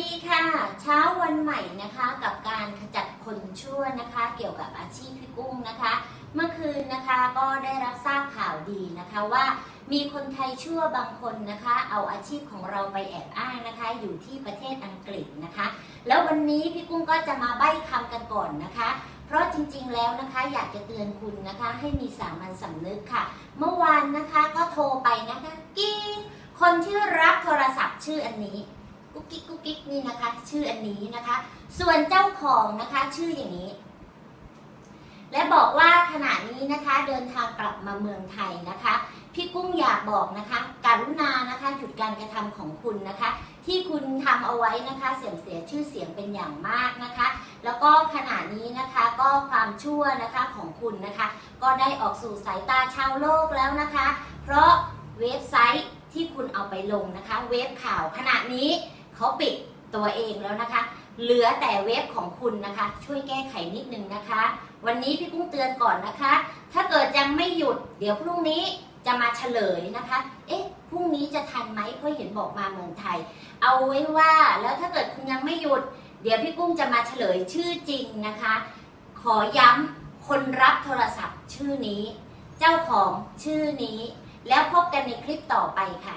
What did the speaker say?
ดีค่ะ เช้าวันใหม่นะคะกับการขจัดคนชั่วนะคะ เกี่ยวกับอาชีพพี่กุ้งนะคะ เมื่อคืนนะคะก็ได้รับทราบข่าวดีนะคะว่า มีคนไทยชั่วบางคนนะคะ เอาอาชีพของเราไปแอบอ้างนะคะ อยู่ที่ประเทศอังกฤษนะคะ แล้ววันนี้พี่กุ้งก็จะมาใบ้คำกันก่อนนะคะเพราะจริงๆ แล้วนะคะอยากจะเตือนคุณนะคะ ให้มีสามัญสำนึกค่ะ เมื่อวานนะคะก็โทรไปนะคะ กี้คนที่รับโทรศัพท์ชื่ออันนี้ กุ๊กกิ๊กกุ๊กกิ๊กนี่นะคะ ชื่ออันนี้นะคะ ส่วนเจ้าของนะคะชื่ออย่างนี้ และบอกว่าขณะนี้นะคะเดินทางกลับมาเมืองไทยนะคะ พี่กุ้งอยากบอกนะคะการุณานะคะหยุดการกระทำของคุณนะคะ ที่คุณทำเอาไว้นะคะ เสื่อมเสียชื่อเสียงเป็นอย่างมากนะคะ แล้วก็ขณะนี้นะคะก็ความชั่วนะคะของคุณนะคะ ก็ได้ออกสู่สายตาชาวโลกแล้วนะคะ เพราะเว็บไซต์ที่คุณเอาไปลงนะคะ เว็บข่าวขณะนี้ เขาปิดตัวเองแล้วนะคะ เหลือแต่เว็บของคุณนะคะ ช่วยแก้ไขนิดนึงนะคะ วันนี้พี่กุ้งเตือนก่อนนะคะ ถ้าเกิดยังไม่หยุดเดี๋ยวพรุ่งนี้จะมาเฉลยนะคะ เอ๊ะ พรุ่งนี้จะทันไหมเพราะเห็นบอกมาเมืองไทย เอาไว้ว่าแล้วถ้าเกิดคุณยังไม่หยุด เดี๋ยวพี่กุ้งจะมาเฉลยชื่อจริงนะคะ ขอย้ำคนรับโทรศัพท์ชื่อนี้ เจ้าของชื่อนี้ แล้วพบกันในคลิปต่อไปค่ะ